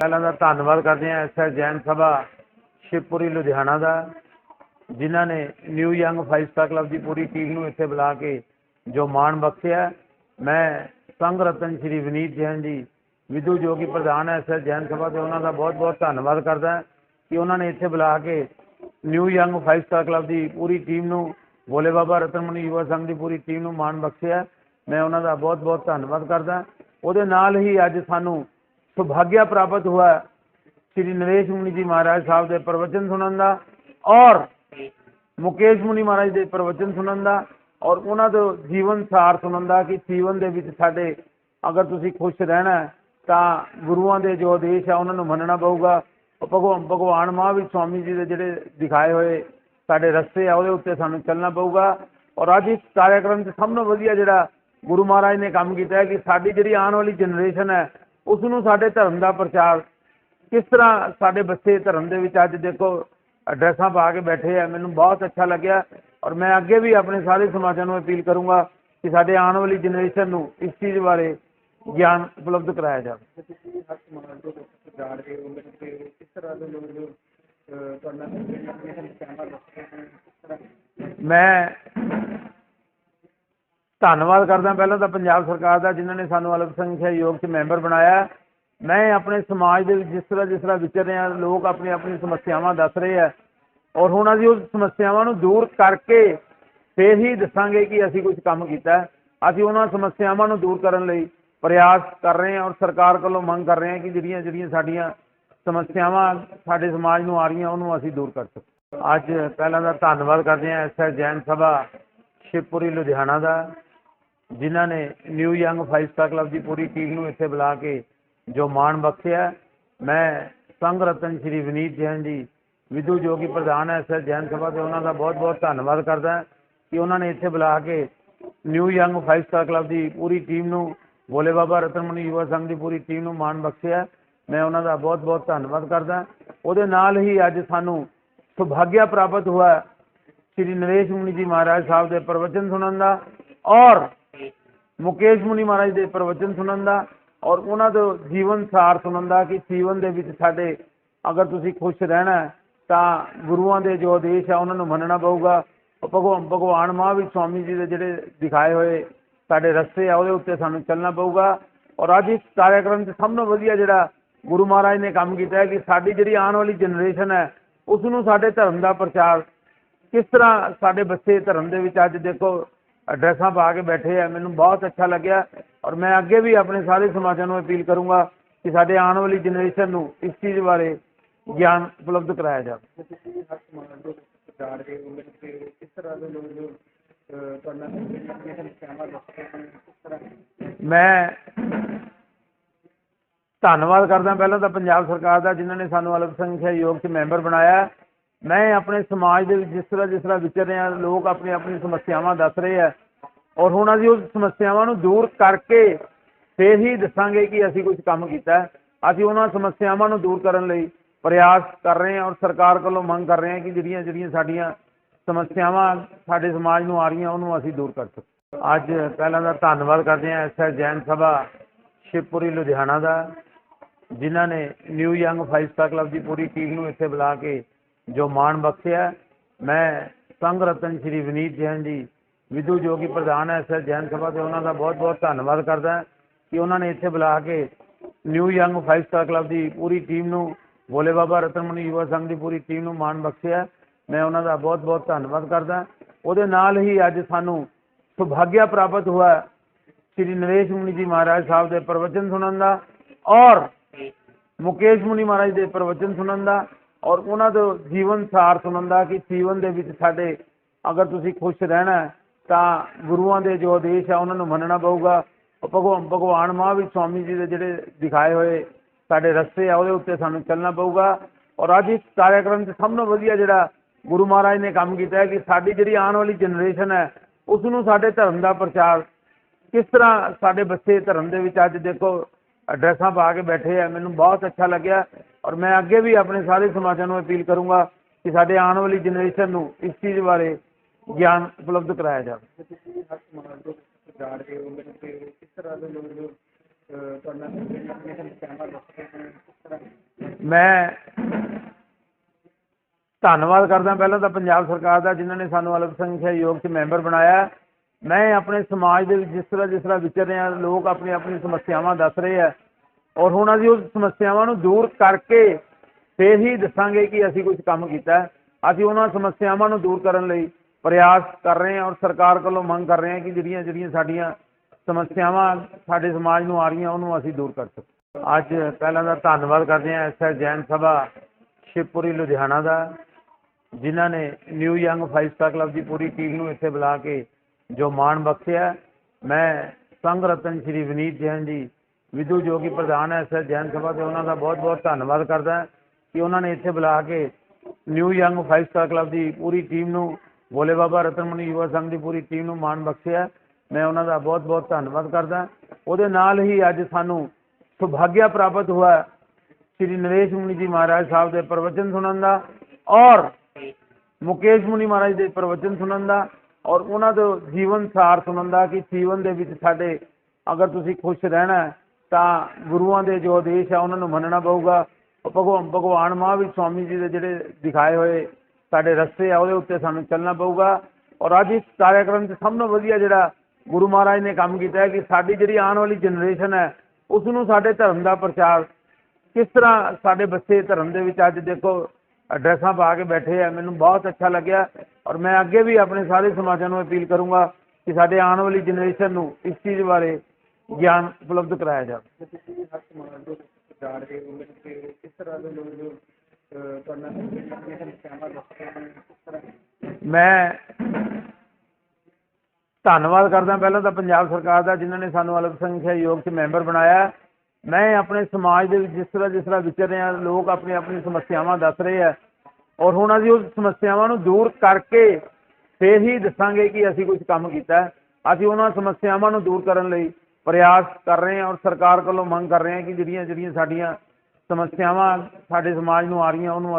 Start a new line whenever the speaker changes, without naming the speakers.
ਪਹਿਲਾਂ ਦਾ ਧੰਨਵਾਦ ਕਰਦੇ ਹਾਂ ਐਸਐਸ ਜੈਨ ਸਭਾ, ਸ਼ਿਵਪੁਰੀ, ਲੁਧਿਆਣਾ ਦਾ, ਜਿਨ੍ਹਾਂ ਨੇ new young five star club ਦੀ ਪੂਰੀ ਟੀਮ ਨੂੰ ਇੱਥੇ ਬੁਲਾ ਕੇ ਜੋ ਮਾਣ ਬਖਸ਼ਿਆ। ਮੈਂ ਸੰਘ ਰਤਨ ਸ਼੍ਰੀ ਵਿਨੀਤ ਜੈਨ ਜੀ, ਵਿਧੂ ਜੋ ਕਿ ਪ੍ਰਧਾਨ ਹੈ ਐਸਐਸ ਜੈਨ ਸਭਾ ਦੇ ਉਹਨਾਂ ਦਾ ਬਹੁਤ ਬਹੁਤ ਧੰਨਵਾਦ ਕਰਦਾ ਕਿ ਉਹਨਾਂ ਨੇ ਇੱਥੇ ਬੁਲਾ ਕੇ new young five star club ਦੀ ਪੂਰੀ ਟੀਮ ਨੂੰ, ਭੋਲੇ ਬਾਬਾ ਰਤਨਮਣੀ ਯੁਵਾ ਸੰਘ ਦੀ ਪੂਰੀ ਟੀਮ ਨੂੰ ਮਾਣ ਬਖਸ਼ਿਆ। ਮੈਂ ਉਹਨਾਂ ਦਾ ਬਹੁਤ ਬਹੁਤ ਧੰਨਵਾਦ ਕਰਦਾ ਉਹਦੇ ਨਾਲ ਹੀ ਅੱਜ ਸਾਨੂੰ ਸੁਭਾਗਿਆ ਪ੍ਰਾਪਤ ਹੋਇਆ ਸ਼੍ਰੀ ਨਰੇਸ਼ ਮੁਨੀ ਜੀ ਮਹਾਰਾਜ ਸਾਹਿਬ ਦੇ ਪ੍ਰਵਚਨ ਸੁਣਨ ਦਾ ਔਰ ਮੁਕੇਸ਼ ਮੁਨੀ ਮਹਾਰਾਜ ਦੇ ਪ੍ਰਵਚਨ ਸੁਣਨ ਦਾ ਔਰ ਉਹਨਾਂ ਦੇ ਜੀਵਨ ਸਾਰ ਸੁਣਨ ਦਾ ਕਿ ਜੀਵਨ ਦੇ ਵਿੱਚ ਸਾਡੇ ਅਗਰ ਤੁਸੀਂ ਖੁਸ਼ ਰਹਿਣਾ ਤਾਂ ਗੁਰੂਆਂ ਦੇ ਜੋ ਆਦੇਸ਼ ਆ ਉਹਨਾਂ ਨੂੰ ਮੰਨਣਾ ਪਊਗਾ। ਉਹ ਭਗਵਾਨ ਭਗਵਾਨ ਮਹਾਵੀਰ ਸਵਾਮੀ ਜੀ ਦੇ ਜਿਹੜੇ ਦਿਖਾਏ ਹੋਏ ਸਾਡੇ ਰਸਤੇ ਆ, ਉਹਦੇ ਉੱਤੇ ਸਾਨੂੰ ਚੱਲਣਾ ਪਊਗਾ। ਔਰ ਅੱਜ ਇਸ ਕਾਰਿਆਕਰਮ 'ਚ ਸਭ ਤੋਂ ਵਧੀਆ ਜਿਹੜਾ ਗੁਰੂ ਮਹਾਰਾਜ ਨੇ ਕੰਮ ਕੀਤਾ ਹੈ ਕਿ ਸਾਡੀ ਜਿਹੜੀ ਆਉਣ ਵਾਲੀ ਜਨਰੇਸ਼ਨ ਹੈ ਉਸ ਨੂੰ ਸਾਡੇ ਧਰਮ ਦਾ ਪ੍ਰਚਾਰ ਕਿਸ ਤਰ੍ਹਾਂ ਸਾਡੇ ਬੱਚੇ ਧਰਮ ਦੇ ਵਿੱਚ ਅੱਜ ਦੇਖੋ ਐਡਰੈਸਾਂ ਪਾ ਕੇ ਬੈਠੇ ਆ, ਮੈਨੂੰ ਬਹੁਤ ਅੱਛਾ ਲੱਗਿਆ ਔਰ ਮੈਂ ਅੱਗੇ ਵੀ ਆਪਣੇ ਸਾਰੇ ਸਮਾਜਾਂ ਨੂੰ ਅਪੀਲ ਕਰੂੰਗਾ ਕਿ ਸਾਡੇ ਆਉਣ ਵਾਲੀ ਜਨਰੇਸ਼ਨ ਨੂੰ ਇਸ ਚੀਜ਼ ਬਾਰੇ ਗਿਆਨ ਉਪਲਬਧ ਕਰਾਇਆ ਜਾਵੇ। ਮੈਂ ਧੰਨਵਾਦ ਕਰਦਾ ਪਹਿਲਾਂ ਤਾਂ ਪੰਜਾਬ ਸਰਕਾਰ ਦਾ, ਜਿਨ੍ਹਾਂ ਨੇ ਸਾਨੂੰ ਅਲਪ ਸੰਖਿਆ ਯੋਗ 'ਚ ਮੈਂਬਰ ਬਣਾਇਆ। ਮੈਂ ਆਪਣੇ ਸਮਾਜ ਦੇ ਵਿੱਚ ਜਿਸ ਤਰ੍ਹਾਂ ਜਿਸ ਤਰ੍ਹਾਂ ਵਿਚਰ ਰਹੇ ਹਾਂ ਲੋਕ ਆਪਣੀ ਆਪਣੀ ਸਮੱਸਿਆਵਾਂ ਦੱਸ ਰਹੇ ਆ। ਔਰ ਹੁਣ ਅਸੀਂ ਉਸ ਸਮੱਸਿਆਵਾਂ ਨੂੰ ਦੂਰ ਕਰਕੇ ਫੇਰ ਹੀ ਦੱਸਾਂਗੇ ਕਿ ਅਸੀਂ ਕੁਝ ਕੰਮ ਕੀਤਾ। ਅਸੀਂ ਉਹਨਾਂ ਸਮੱਸਿਆਵਾਂ ਨੂੰ ਦੂਰ ਕਰਨ ਲਈ ਪ੍ਰਯਾਸ ਕਰ ਰਹੇ ਹਾਂ ਔਰ ਸਰਕਾਰ ਕੋਲੋਂ ਮੰਗ ਕਰ ਰਹੇ ਹਾਂ ਕਿ ਜਿਹੜੀਆਂ ਜਿਹੜੀਆਂ ਸਾਡੀਆਂ ਸਮੱਸਿਆਵਾਂ ਸਾਡੇ ਸਮਾਜ ਨੂੰ ਆ ਰਹੀਆਂ, ਉਹਨੂੰ ਅਸੀਂ ਦੂਰ ਕਰ ਸਕੀਏ। ਅੱਜ ਪਹਿਲਾਂ ਦਾ ਧੰਨਵਾਦ ਕਰਦੇ ਹਾਂ ਐਸਐਸ ਜੈਨ ਸਭਾ, ਸ਼ਿਵਪੁਰੀ, ਲੁਧਿਆਣਾ ਦਾ। ਜਿਨ੍ਹਾਂ ਨੇ new young five star club ਦੀ ਪੂਰੀ ਟੀਮ ਨੂੰ ਇੱਥੇ ਬੁਲਾ ਕੇ ਜੋ ਮਾਣ ਬਖਸ਼ਿਆ ਮੈਂ ਸੰਘ ਰਤਨ ਸ਼੍ਰੀ ਵਿਨੀਤ ਜੈਨ ਜੀ, ਵਿਧੂ ਜੋ ਕਿ ਪ੍ਰਧਾਨ ਹੈ ਐਸਐਸ ਜੈਨ ਸਭਾ ਦੇ ਉਹਨਾਂ ਦਾ ਬਹੁਤ ਬਹੁਤ ਧੰਨਵਾਦ ਕਰਦਾ ਕਿ ਉਹਨਾਂ ਨੇ ਇੱਥੇ ਬੁਲਾ ਕੇ new young five star club ਦੀ ਪੂਰੀ ਟੀਮ ਨੂੰ, ਭੋਲੇ ਬਾਬਾ ਰਤਨਮਣੀ ਯੁਵਾ ਸੰਘ ਦੀ ਪੂਰੀ ਟੀਮ ਨੂੰ ਮਾਣ ਬਖਸ਼ਿਆ ਮੈਂ ਉਹਨਾਂ ਦਾ ਬਹੁਤ ਬਹੁਤ ਧੰਨਵਾਦ ਕਰਦਾ ਉਹਦੇ ਨਾਲ ਹੀ ਅੱਜ ਸਾਨੂੰ ਸੁਭਾਗਿਆ ਪ੍ਰਾਪਤ ਹੋਇਆ ਸ਼੍ਰੀ ਨਰੇਸ਼ ਮੁਨੀ ਜੀ ਮਹਾਰਾਜ ਸਾਹਿਬ ਦੇ ਪ੍ਰਵਚਨ ਸੁਣਨ ਦਾ ਔਰ ਮੁਕੇਸ਼ ਮੁਨੀ ਮਹਾਰਾਜ ਦੇ ਪ੍ਰਵਚਨ ਸੁਣਨ ਦਾ ਔਰ ਉਹਨਾਂ ਦੇ ਜੀਵਨ ਸਾਰ ਸੁਣਨ ਦਾ ਕਿ ਜੀਵਨ ਦੇ ਵਿੱਚ ਸਾਡੇ ਅਗਰ ਤੁਸੀਂ ਖੁਸ਼ ਰਹਿਣਾ ਤਾਂ ਗੁਰੂਆਂ ਦੇ ਜੋ ਆਦੇਸ਼ ਆ ਉਹਨਾਂ ਨੂੰ ਮੰਨਣਾ ਪਊਗਾ। ਭਗਵਾਨ ਭਗਵਾਨ ਮਹਾਵੀਰ ਸਵਾਮੀ ਜੀ ਦੇ ਜਿਹੜੇ ਦਿਖਾਏ ਹੋਏ ਸਾਡੇ ਰਸਤੇ ਆ, ਉਹਦੇ ਉੱਤੇ ਸਾਨੂੰ ਚੱਲਣਾ ਪਊਗਾ। ਔਰ ਅੱਜ ਇਸ ਕਾਰਿਆਕਰਮ 'ਚ ਸਭ ਤੋਂ ਵਧੀਆ ਜਿਹੜਾ ਗੁਰੂ ਮਹਾਰਾਜ ਨੇ ਕੰਮ ਕੀਤਾ ਹੈ ਕਿ ਸਾਡੀ ਜਿਹੜੀ ਆਉਣ ਵਾਲੀ ਜਨਰੇਸ਼ਨ ਹੈ ਉਸ ਨੂੰ ਸਾਡੇ ਧਰਮ ਦਾ ਪ੍ਰਚਾਰ ਕਿਸ ਤਰ੍ਹਾਂ ਸਾਡੇ ਬੱਚੇ ਧਰਮ ਦੇ ਵਿੱਚ ਅੱਜ ਦੇਖੋ ਐਡਰੈਸਾਂ ਪਾ ਕੇ ਬੈਠੇ ਆ ਮੈਨੂੰ ਬਹੁਤ ਅੱਛਾ ਲੱਗਿਆ ਔਰ ਮੈਂ ਅੱਗੇ ਵੀ ਆਪਣੇ ਸਾਰੇ ਸਮਾਜਾਂ ਨੂੰ ਅਪੀਲ ਕਰੂੰਗਾ ਕਿ ਸਾਡੇ ਆਉਣ ਵਾਲੀ ਜਨਰੇਸ਼ਨ ਨੂੰ ਇਸ ਚੀਜ਼ ਬਾਰੇ ਗਿਆਨ ਉਪਲਬਧ ਕਰਾਇਆ ਜਾਵੇ। ਮੈਂ ਧੰਨਵਾਦ ਕਰਦਾ। ਪਹਿਲਾਂ ਤਾਂ ਪੰਜਾਬ ਸਰਕਾਰ ਦਾ ਜਿਨ੍ਹਾਂ ਨੇ ਸਾਨੂੰ ਅਲਪ ਸੰਖਿਆ ਯੋਗ 'ਚ ਮੈਂਬਰ ਬਣਾਇਆ। ਮੈਂ ਆਪਣੇ ਸਮਾਜ ਦੇ ਵਿੱਚ ਜਿਸ ਤਰ੍ਹਾਂ ਜਿਸ ਤਰ੍ਹਾਂ ਵਿਚਰ ਰਹੇ ਹਾਂ ਲੋਕ ਆਪਣੀ ਆਪਣੀ ਸਮੱਸਿਆਵਾਂ ਦੱਸ ਰਹੇ ਆ। ਔਰ ਹੁਣ ਅਸੀਂ ਉਸ ਸਮੱਸਿਆਵਾਂ ਨੂੰ ਦੂਰ ਕਰਕੇ ਫੇਰ ਹੀ ਦੱਸਾਂਗੇ ਕਿ ਅਸੀਂ ਕੁਝ ਕੰਮ ਕੀਤਾ ਅਸੀਂ ਉਹਨਾਂ ਸਮੱਸਿਆਵਾਂ ਨੂੰ ਦੂਰ ਕਰਨ ਲਈ ਪ੍ਰਯਾਸ ਕਰ ਰਹੇ ਹਾਂ ਔਰ ਸਰਕਾਰ ਕੋਲੋਂ ਮੰਗ ਕਰ ਰਹੇ ਹਾਂ ਕਿ ਜਿਹੜੀਆਂ ਜਿਹੜੀਆਂ ਸਾਡੀਆਂ ਸਮੱਸਿਆਵਾਂ ਸਾਡੇ ਸਮਾਜ ਨੂੰ ਆ ਰਹੀਆਂ, ਉਹਨੂੰ ਅਸੀਂ ਦੂਰ ਕਰ ਸਕੀਏ। ਅੱਜ ਪਹਿਲਾਂ ਦਾ ਧੰਨਵਾਦ ਕਰਦੇ ਹਾਂ ਐਸਐਸ ਜੈਨ ਸਭਾ, ਸ਼ਿਵਪੁਰੀ, ਲੁਧਿਆਣਾ ਦਾ, ਜਿਨ੍ਹਾਂ ਨੇ new young five star club ਦੀ ਪੂਰੀ ਟੀਮ ਨੂੰ ਇੱਥੇ ਬੁਲਾ ਕੇ ਜੋ ਮਾਣ ਬਖਸ਼ਿਆ ਮੈਂ ਸੰਘ ਰਤਨ ਸ਼੍ਰੀ ਵਿਨੀਤ ਜੈਨ ਜੀ, ਵਿਧੂ ਜੋ ਕਿ ਪ੍ਰਧਾਨ ਹੈ ਐਸਐਸ ਜੈਨ ਸਭਾ ਦੇ ਉਹਨਾਂ ਦਾ ਬਹੁਤ ਬਹੁਤ ਧੰਨਵਾਦ ਕਰਦਾ ਕਿ ਉਹਨਾਂ ਨੇ ਇੱਥੇ ਬੁਲਾ ਕੇ new young five star club ਦੀ ਪੂਰੀ ਟੀਮ ਨੂੰ, ਭੋਲੇ ਬਾਬਾ ਰਤਨਮਣੀ ਯੁਵਾ ਸੰਘ ਦੀ ਪੂਰੀ ਟੀਮ ਨੂੰ ਮਾਣ ਬਖਸ਼ਿਆ ਮੈਂ ਉਹਨਾਂ ਦਾ ਬਹੁਤ ਬਹੁਤ ਧੰਨਵਾਦ ਕਰਦਾ ਉਹਦੇ ਨਾਲ ਹੀ ਅੱਜ ਸਾਨੂੰ ਸੁਭਾਗਿਆ ਪ੍ਰਾਪਤ ਹੋਇਆ ਸ਼੍ਰੀ ਨਰੇਸ਼ ਮੁਨੀ ਜੀ ਮਹਾਰਾਜ ਸਾਹਿਬ ਦੇ ਪ੍ਰਵਚਨ ਸੁਣਨ ਦਾ ਔਰ ਮੁਕੇਸ਼ ਮੁਨੀ ਮਹਾਰਾਜ ਦੇ ਪ੍ਰਵਚਨ ਸੁਣਨ ਦਾ। ਔਰ ਉਹਨਾਂ ਦੇ ਜੀਵਨ ਸਾਰ ਸੁਣਨ ਦਾ ਕਿ ਜੀਵਨ ਦੇ ਵਿੱਚ ਸਾਡੇ ਅਗਰ ਤੁਸੀਂ ਖੁਸ਼ ਰਹਿਣਾ ਤਾਂ ਗੁਰੂਆਂ ਦੇ ਜੋ ਆਦੇਸ਼ ਆ ਉਹਨਾਂ ਨੂੰ ਮੰਨਣਾ ਪਊਗਾ। ਉਹ ਭਗਵਾਨ ਭਗਵਾਨ ਮਹਾਵੀਰ ਸਵਾਮੀ ਜੀ ਦੇ ਜਿਹੜੇ ਦਿਖਾਏ ਹੋਏ ਸਾਡੇ ਰਸਤੇ ਆ, ਉਹਦੇ ਉੱਤੇ ਸਾਨੂੰ ਚੱਲਣਾ ਪਊਗਾ। ਔਰ ਅੱਜ ਇਸ ਕਾਰਿਆਕਰਮ 'ਚ ਸਭ ਤੋਂ ਵਧੀਆ ਜਿਹੜਾ ਗੁਰੂ ਮਹਾਰਾਜ ਨੇ ਕੰਮ ਕੀਤਾ ਹੈ ਕਿ ਸਾਡੀ ਜਿਹੜੀ ਆਉਣ ਵਾਲੀ ਜਨਰੇਸ਼ਨ ਹੈ ਉਸ ਨੂੰ ਸਾਡੇ ਧਰਮ ਦਾ ਪ੍ਰਚਾਰ ਕਿਸ ਤਰ੍ਹਾਂ ਸਾਡੇ ਬੱਚੇ ਧਰਮ ਦੇ ਵਿੱਚ ਅੱਜ ਦੇਖੋ ਐਡਰੈਸਾਂ ਪਾ ਕੇ ਬੈਠੇ ਆ, ਮੈਨੂੰ ਬਹੁਤ ਅੱਛਾ ਲੱਗਿਆ। ਔਰ ਮੈਂ ਅੱਗੇ ਵੀ ਆਪਣੇ ਸਾਰੇ ਸਮਾਜਾਂ ਨੂੰ ਅਪੀਲ ਕਰੂੰਗਾ ਕਿ ਸਾਡੇ ਆਉਣ ਵਾਲੀ ਜਨਰੇਸ਼ਨ ਨੂੰ ਇਸ ਚੀਜ਼ ਬਾਰੇ ਗਿਆਨ ਉਪਲਬਧ ਕਰਾਇਆ ਜਾਵੇ। ਮੈਂ ਧੰਨਵਾਦ ਕਰਦਾ ਪਹਿਲਾਂ ਤਾਂ ਪੰਜਾਬ ਸਰਕਾਰ ਦਾ ਜਿਨ੍ਹਾਂ ਨੇ ਸਾਨੂੰ ਅਲਪ ਸੰਖਿਆ ਯੋਗ ਚ ਮੈਂਬਰ ਬਣਾਇਆ। ਮੈਂ ਆਪਣੇ ਸਮਾਜ ਦੇ ਵਿੱਚ ਜਿਸ ਤਰ੍ਹਾਂ ਜਿਸ ਤਰ੍ਹਾਂ ਵਿਚਰ ਰਹੇ ਲੋਕ ਆਪਣੀ ਆਪਣੀ ਸਮੱਸਿਆਵਾਂ ਦੱਸ ਰਹੇ ਆ। ਔਰ ਹੁਣ ਅਸੀਂ ਉਸ ਸਮੱਸਿਆਵਾਂ ਨੂੰ ਦੂਰ ਕਰਕੇ ਫੇਰ ਹੀ ਦੱਸਾਂਗੇ ਕਿ ਅਸੀਂ ਕੁਝ ਕੰਮ ਕੀਤਾ ਅਸੀਂ ਉਹਨਾਂ ਸਮੱਸਿਆਵਾਂ ਨੂੰ ਦੂਰ ਕਰਨ ਲਈ ਪ੍ਰਯਾਸ ਕਰ ਰਹੇ ਹਾਂ ਔਰ ਸਰਕਾਰ ਕੋਲੋਂ ਮੰਗ ਕਰ ਰਹੇ ਹਾਂ ਕਿ ਜਿਹੜੀਆਂ ਜਿਹੜੀਆਂ ਸਾਡੀਆਂ ਸਮੱਸਿਆਵਾਂ ਸਾਡੇ ਸਮਾਜ ਨੂੰ ਆ ਰਹੀਆਂ, ਉਹਨੂੰ ਅਸੀਂ ਦੂਰ ਕਰ ਸਕੀਏ। ਅੱਜ ਪਹਿਲਾਂ ਦਾ ਧੰਨਵਾਦ ਕਰਦੇ ਹਾਂ ਐਸਐਸ ਜੈਨ ਸਭਾ, ਸ਼ਿਵਪੁਰੀ, ਲੁਧਿਆਣਾ ਦਾ, ਜਿਨ੍ਹਾਂ ਨੇ new young five star club ਦੀ ਪੂਰੀ ਟੀਮ ਨੂੰ ਇੱਥੇ ਬੁਲਾ ਕੇ ਜੋ ਮਾਣ ਬਖਸ਼ਿਆ ਮੈਂ ਸੰਘ ਰਤਨ ਸ਼੍ਰੀ ਵਿਨੀਤ ਜੈਨ ਜੀ ਵਿਧੂ ਜੋ ਕਿ ਪ੍ਰਧਾਨ ਹੈ ਐਸਐਸ ਜੈਨ ਸਭਾ ਦੇ ਉਹਨਾਂ ਦਾ ਬਹੁਤ ਬਹੁਤ ਧੰਨਵਾਦ ਕਰਦਾ ਕਿ ਉਹਨਾਂ ਨੇ ਇੱਥੇ ਬੁਲਾ ਕੇ new young five star club ਦੀ ਪੂਰੀ ਟੀਮ ਨੂੰ ਭੋਲੇ ਬਾਬਾ ਰਤਨਮਣੀ ਯੁਵਾ ਸੰਘ ਦੀ ਪੂਰੀ ਟੀਮ ਨੂੰ ਮਾਣ ਬਖਸ਼ਿਆ। ਮੈਂ ਉਹਨਾਂ ਦਾ ਬਹੁਤ ਬਹੁਤ ਧੰਨਵਾਦ ਕਰਦਾ ਉਹਦੇ ਨਾਲ ਹੀ ਅੱਜ ਸਾਨੂੰ ਸੁਭਾਗਿਆ ਪ੍ਰਾਪਤ ਹੋਇਆ ਸ਼੍ਰੀ ਨਰੇਸ਼ ਮੁਨੀ ਜੀ ਮਹਾਰਾਜ ਸਾਹਿਬ ਦੇ ਪ੍ਰਵਚਨ ਸੁਣਨ ਦਾ ਔਰ ਮੁਕੇਸ਼ ਮੁਨੀ ਮਹਾਰਾਜ ਦੇ ਪ੍ਰਵਚਨ ਸੁਣਨ ਦਾ ਔਰ ਉਹਨਾਂ ਦਾ ਜੀਵਨ ਸਾਰ ਸੁਣਨ ਦਾ ਕਿ ਜੀਵਨ ਦੇ ਵਿੱਚ ਸਾਡੇ ਅਗਰ ਤੁਸੀਂ ਖੁਸ਼ ਰਹਿਣਾ ਤਾਂ ਗੁਰੂਆਂ ਦੇ ਜੋ ਆਦੇਸ਼ ਆ, ਉਹਨਾਂ ਨੂੰ ਮੰਨਣਾ ਪਊਗਾ। ਭਗਵਾਨ ਭਗਵਾਨ ਮਹਾਂਵੀਰ ਸਵਾਮੀ ਜੀ ਦੇ ਜਿਹੜੇ ਦਿਖਾਏ ਹੋਏ ਸਾਡੇ ਰਸਤੇ ਆ, ਉਹਦੇ ਉੱਤੇ ਸਾਨੂੰ ਚੱਲਣਾ ਪਊਗਾ। ਔਰ ਅੱਜ ਇਸ ਕਾਰਿਆਕਰਮ 'ਚ ਸਭ ਤੋਂ ਵਧੀਆ ਜਿਹੜਾ ਗੁਰੂ ਮਹਾਰਾਜ ਨੇ ਕੰਮ ਕੀਤਾ ਹੈ ਕਿ ਸਾਡੀ ਜਿਹੜੀ ਆਉਣ ਵਾਲੀ ਜਨਰੇਸ਼ਨ ਹੈ ਉਸ ਨੂੰ ਸਾਡੇ ਧਰਮ ਦਾ ਪ੍ਰਚਾਰ ਕਿਸ ਤਰ੍ਹਾਂ ਸਾਡੇ ਬੱਚੇ ਧਰਮ ਦੇ ਵਿੱਚ ਅੱਜ ਦੇਖੋ ਡਰੈਸਾਂ ਪਾ ਕੇ ਬੈਠੇ ਆ, ਮੈਨੂੰ ਬਹੁਤ ਅੱਛਾ ਲੱਗਿਆ। ਔਰ ਮੈਂ ਅੱਗੇ ਵੀ ਆਪਣੇ ਸਾਰੇ ਸਮਾਜਾਂ ਨੂੰ ਅਪੀਲ ਕਰੂੰਗਾ ਕਿ ਸਾਡੇ ਆਉਣ ਵਾਲੀ ਜਨਰੇਸ਼ਨ ਨੂੰ ਇਸ ਚੀਜ਼ ਬਾਰੇ ਗਿਆਨ ਉਪਲਬਧ ਕਰਾਇਆ ਜਾਵੇ। ਮੈਂ ਧੰਨਵਾਦ ਕਰਦਾ ਪਹਿਲਾਂ ਤਾਂ ਪੰਜਾਬ ਸਰਕਾਰ ਦਾ ਜਿਨ੍ਹਾਂ ਨੇ ਸਾਨੂੰ ਅਲਪ ਸੰਖਿਆ ਯੋਗ ਚ ਮੈਂਬਰ ਬਣਾਇਆ। ਮੈਂ ਆਪਣੇ ਸਮਾਜ ਦੇ ਵਿੱਚ ਜਿਸ ਤਰ੍ਹਾਂ ਜਿਸ ਤਰ੍ਹਾਂ ਵਿਚਰ ਰਹੇ ਹਾਂ ਲੋਕ ਆਪਣੀ ਆਪਣੀ ਸਮੱਸਿਆਵਾਂ ਦੱਸ ਰਹੇ ਆ। ਔਰ ਹੁਣ ਅਸੀਂ ਉਸ ਸਮੱਸਿਆਵਾਂ ਨੂੰ ਦੂਰ ਕਰਕੇ ਫੇਰ ਹੀ ਦੱਸਾਂਗੇ ਕਿ ਅਸੀਂ ਕੁਝ ਕੰਮ ਕੀਤਾ। ਅਸੀਂ ਉਹਨਾਂ ਸਮੱਸਿਆਵਾਂ ਨੂੰ ਦੂਰ ਕਰਨ ਲਈ ਪ੍ਰਯਾਸ ਕਰ ਰਹੇ ਹਾਂ ਔਰ ਸਰਕਾਰ ਕੋਲੋਂ ਮੰਗ ਕਰ ਰਹੇ ਹਾਂ ਕਿ ਜਿਹੜੀਆਂ ਜਿਹੜੀਆਂ ਸਾਡੀਆਂ ਸਮੱਸਿਆਵਾਂ ਸਾਡੇ ਸਮਾਜ ਨੂੰ ਆ ਰਹੀਆਂ, ਉਹਨੂੰ ਅਸੀਂ